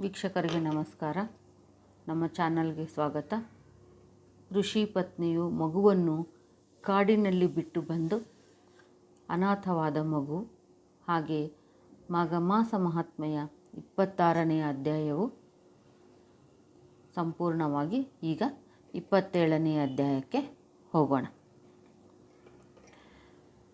ವೀಕ್ಷಕರಿಗೆ ನಮಸ್ಕಾರ. ನಮ್ಮ ಚಾನಲ್ಗೆ ಸ್ವಾಗತ. ಋಷಿ ಪತ್ನಿಯು ಮಗುವನ್ನು ಕಾಡಿನಲ್ಲಿ ಬಿಟ್ಟು ಬಂದು ಅನಾಥವಾದ ಮಗು ಹಾಗೆ ಮಾಘಮಾಸ ಮಹಾತ್ಮೆಯ ಇಪ್ಪತ್ತಾರನೆಯ ಅಧ್ಯಾಯವು ಸಂಪೂರ್ಣವಾಗಿ ಈಗ ಇಪ್ಪತ್ತೇಳನೆಯ ಅಧ್ಯಾಯಕ್ಕೆ ಹೋಗೋಣ.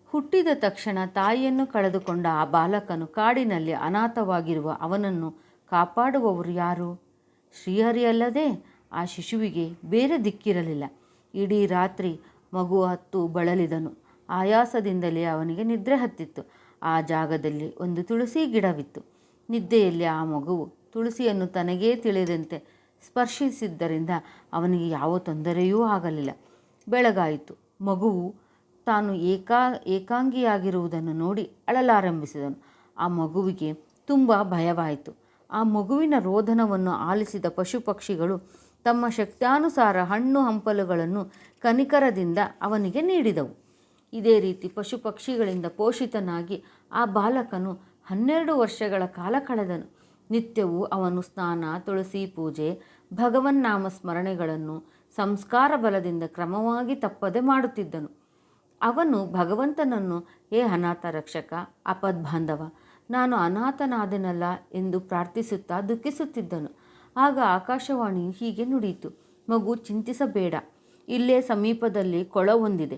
ಹುಟ್ಟಿದ ತಕ್ಷಣ ತಾಯಿಯನ್ನು ಕಳೆದುಕೊಂಡ ಆ ಬಾಲಕನು ಕಾಡಿನಲ್ಲಿ ಅನಾಥವಾಗಿರುವ ಅವನನ್ನು ಕಾಪಾಡುವವರು ಯಾರು? ಶ್ರೀಹರಿಯಲ್ಲದೆ ಆ ಶಿಶುವಿಗೆ ಬೇರೆ ದಿಕ್ಕಿರಲಿಲ್ಲ. ಇಡೀ ರಾತ್ರಿ ಮಗು ಹತ್ತು ಬಳಲಿದನು. ಆಯಾಸದಿಂದಲೇ ಅವನಿಗೆ ನಿದ್ರೆ ಹತ್ತಿತ್ತು. ಆ ಜಾಗದಲ್ಲಿ ಒಂದು ತುಳಸಿ ಗಿಡವಿತ್ತು. ನಿದ್ದೆಯಲ್ಲಿ ಆ ಮಗುವು ತುಳಸಿಯನ್ನು ತನಗೇ ತಿಳಿದಂತೆ ಸ್ಪರ್ಶಿಸಿದ್ದರಿಂದ ಅವನಿಗೆ ಯಾವ ತೊಂದರೆಯೂ ಆಗಲಿಲ್ಲ. ಬೆಳಗಾಯಿತು. ಮಗುವು ತಾನು ಏಕಾ, ಏಕಾಂಗಿಯಾಗಿರುವುದನ್ನು ನೋಡಿ ಅಳಲಾರಂಭಿಸಿದನು. ಆ ಮಗುವಿಗೆ ತುಂಬ ಭಯವಾಯಿತು. ಆ ಮಗುವಿನ ರೋಧನವನ್ನು ಆಲಿಸಿದ ಪಶು ಪಕ್ಷಿಗಳು ತಮ್ಮ ಶಕ್ತಾನುಸಾರ ಹಣ್ಣು ಹಂಪಲುಗಳನ್ನು ಕನಿಕರದಿಂದ ಅವನಿಗೆ ನೀಡಿದವು. ಇದೇ ರೀತಿ ಪಶು ಪಕ್ಷಿಗಳಿಂದ ಪೋಷಿತನಾಗಿ ಆ ಬಾಲಕನು ಹನ್ನೆರಡು ವರ್ಷಗಳ ಕಾಲ ಕಳೆದನು. ನಿತ್ಯವೂ ಅವನು ಸ್ನಾನ, ತುಳಸಿ ಪೂಜೆ ಭಗವನ್ನಾಮ ಸ್ಮರಣೆಗಳನ್ನು ಸಂಸ್ಕಾರ ಬಲದಿಂದ ಕ್ರಮವಾಗಿ ತಪ್ಪದೆ ಮಾಡುತ್ತಿದ್ದನು. ಅವನು ಭಗವಂತನನ್ನು ಏ ಅನಾಥ ರಕ್ಷಕ, ಅಪದ್ಬಾಂಧವ ನಾನು ಅನಾಥನಾದೆನಲ್ಲ ಎಂದು ಪ್ರಾರ್ಥಿಸುತ್ತಾ ದುಃಖಿಸುತ್ತಿದ್ದನು. ಆಗ ಆಕಾಶವಾಣಿಯು ಹೀಗೆ ನುಡಿಯಿತು. ಮಗು, ಚಿಂತಿಸಬೇಡ. ಇಲ್ಲೇ ಸಮೀಪದಲ್ಲಿ ಕೊಳವೊಂದಿದೆ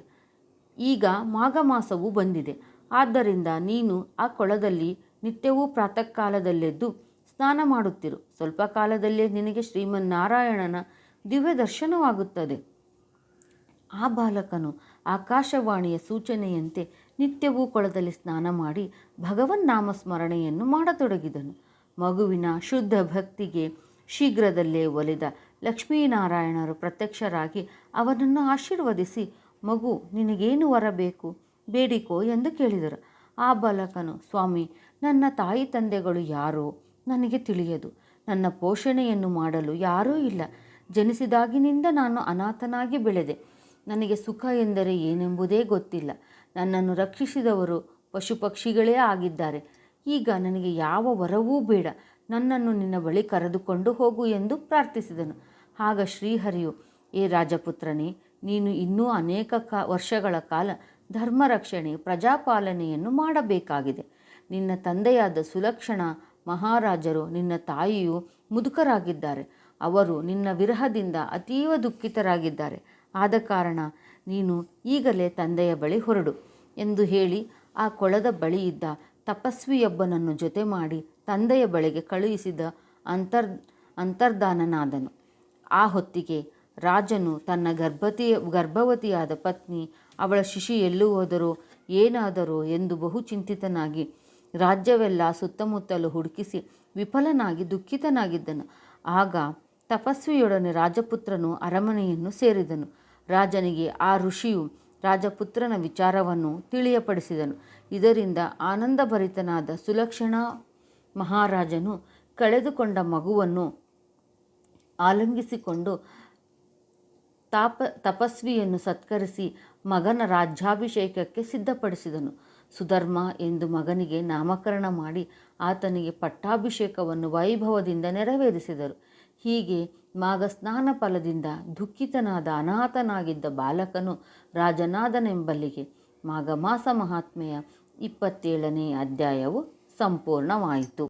ಈಗ ಮಾಘ ಮಾಸವು ಬಂದಿದೆ. ಆದ್ದರಿಂದ ನೀನು ಆ ಕೊಳದಲ್ಲಿ ನಿತ್ಯವೂ ಪ್ರಾತಃ ಕಾಲದಲ್ಲೆದ್ದು ಸ್ನಾನ ಮಾಡುತ್ತಿರು. ಸ್ವಲ್ಪ ಕಾಲದಲ್ಲೇ ನಿನಗೆ ಶ್ರೀಮನ್ನಾರಾಯಣನ ದಿವ್ಯ ದರ್ಶನವಾಗುತ್ತದೆ. ಆ ಬಾಲಕನು ಆಕಾಶವಾಣಿಯ ಸೂಚನೆಯಂತೆ ನಿತ್ಯವೂ ಕೊಳದಲ್ಲಿ ಸ್ನಾನ ಮಾಡಿ ಭಗವನ್ ಸ್ಮರಣೆಯನ್ನು ಮಾಡತೊಡಗಿದನು. ಮಗುವಿನ ಶುದ್ಧ ಭಕ್ತಿಗೆ ಶೀಘ್ರದಲ್ಲೇ ಒಲಿದ ಲಕ್ಷ್ಮೀನಾರಾಯಣರು ಪ್ರತ್ಯಕ್ಷರಾಗಿ ಅವನನ್ನು ಆಶೀರ್ವದಿಸಿ, ಮಗು, ನಿನಗೇನು ವರಬೇಕು? ಬೇಡಿಕೋ? ಎಂದು ಕೇಳಿದರು. ಆ ಬಾಲಕನು, ಸ್ವಾಮಿ, ನನ್ನ ತಾಯಿ ತಂದೆಗಳು ಯಾರೋ ನನಗೆ ತಿಳಿಯದು. ನನ್ನ ಪೋಷಣೆಯನ್ನು ಮಾಡಲು ಯಾರೂ ಇಲ್ಲ. ಜನಿಸಿದಾಗಿನಿಂದ ನಾನು ಅನಾಥನಾಗಿ ಬೆಳೆದೆ. ನನಗೆ ಸುಖ ಎಂದರೆ ಏನೆಂಬುದೇ ಗೊತ್ತಿಲ್ಲ. ನನ್ನನ್ನು ರಕ್ಷಿಸಿದವರು ಪಶು ಪಕ್ಷಿಗಳೇ ಆಗಿದ್ದಾರೆ. ಈಗ ನನಗೆ ಯಾವ ವರವೂ ಬೇಡ. ನನ್ನನ್ನು ನಿನ್ನ ಬಳಿ ಕರೆದುಕೊಂಡು ಹೋಗು ಎಂದು ಪ್ರಾರ್ಥಿಸಿದನು. ಆಗ ಶ್ರೀಹರಿಯು, ಏ ರಾಜಪುತ್ರನೇ, ನೀನು ಇನ್ನೂ ಅನೇಕ ಕ, ವರ್ಷಗಳ ಕಾಲ ಧರ್ಮ ರಕ್ಷಣೆ ಪ್ರಜಾಪಾಲನೆಯನ್ನು ಮಾಡಬೇಕಾಗಿದೆ. ನಿನ್ನ ತಂದೆಯಾದ ಸುಲಕ್ಷಣ ಮಹಾರಾಜರು ನಿನ್ನ ತಾಯಿಯು ಮುದುಕರಾಗಿದ್ದಾರೆ. ಅವರು ನಿನ್ನ ವಿರಹದಿಂದ ಅತೀವ ದುಃಖಿತರಾಗಿದ್ದಾರೆ. ಆದ ಕಾರಣ ನೀನು ಈಗಲೇ ತಂದೆಯ ಬಳಿ ಹೊರಡು ಎಂದು ಹೇಳಿ ಆ ಕೊಳದ ಬಳಿ ಇದ್ದ ತಪಸ್ವಿಯೊಬ್ಬನನ್ನು ಜೊತೆ ಮಾಡಿ ತಂದೆಯ ಬಳಿಗೆ ಕಳುಹಿಸಿದ ಅಂತರ್ ಅಂತರ್ಧಾನನಾದನು ಆ ಹೊತ್ತಿಗೆ ರಾಜನು ತನ್ನ ಗರ್ಭತಿಯ ಗರ್ಭವತಿಯಾದ ಪತ್ನಿ ಅವಳ ಶಿಶಿ ಎಲ್ಲೂ ಹೋದರೋ ಏನಾದರೋ ಎಂದು ಬಹು ಚಿಂತಿತನಾಗಿ ರಾಜ್ಯವೆಲ್ಲ ಸುತ್ತಮುತ್ತಲು ಹುಡುಕಿಸಿ ವಿಫಲನಾಗಿ ದುಃಖಿತನಾಗಿದ್ದನು. ಆಗ ತಪಸ್ವಿಯೊಡನೆ ರಾಜಪುತ್ರನು ಅರಮನೆಯನ್ನು ಸೇರಿದನು. ರಾಜನಿಗೆ ಆ ಋಷಿಯು ರಾಜಪುತ್ರನ ವಿಚಾರವನ್ನು ತಿಳಿಯಪಡಿಸಿದನು. ಇದರಿಂದ ಆನಂದಭರಿತನಾದ ಸುಲಕ್ಷಣ ಮಹಾರಾಜನು ಕಳೆದುಕೊಂಡ ಮಗುವನ್ನು ಆಲಂಗಿಸಿಕೊಂಡು ತಾಪ ತಪಸ್ವಿಯನ್ನು ಸತ್ಕರಿಸಿ ಮಗನ ರಾಜ್ಯಾಭಿಷೇಕಕ್ಕೆ ಸಿದ್ಧಪಡಿಸಿದನು. ಸುಧರ್ಮ ಎಂದು ಮಗನಿಗೆ ನಾಮಕರಣ ಮಾಡಿ ಆತನಿಗೆ ಪಟ್ಟಾಭಿಷೇಕವನ್ನು ವೈಭವದಿಂದ ನೆರವೇರಿಸಿದರು. ಹೀಗೆ ಮಾಘಸ್ನಾನ ಫಲದಿಂದ ದುಃಖಿತನಾದ ಅನಾಥನಾಗಿದ್ದ ಬಾಲಕನು ರಾಜನಾದನೆಂಬಲ್ಲಿಗೆ ಮಾಘಮಾಸ ಮಹಾತ್ಮೆಯ ಇಪ್ಪತ್ತೇಳನೇ ಅಧ್ಯಾಯವು ಸಂಪೂರ್ಣವಾಯಿತು.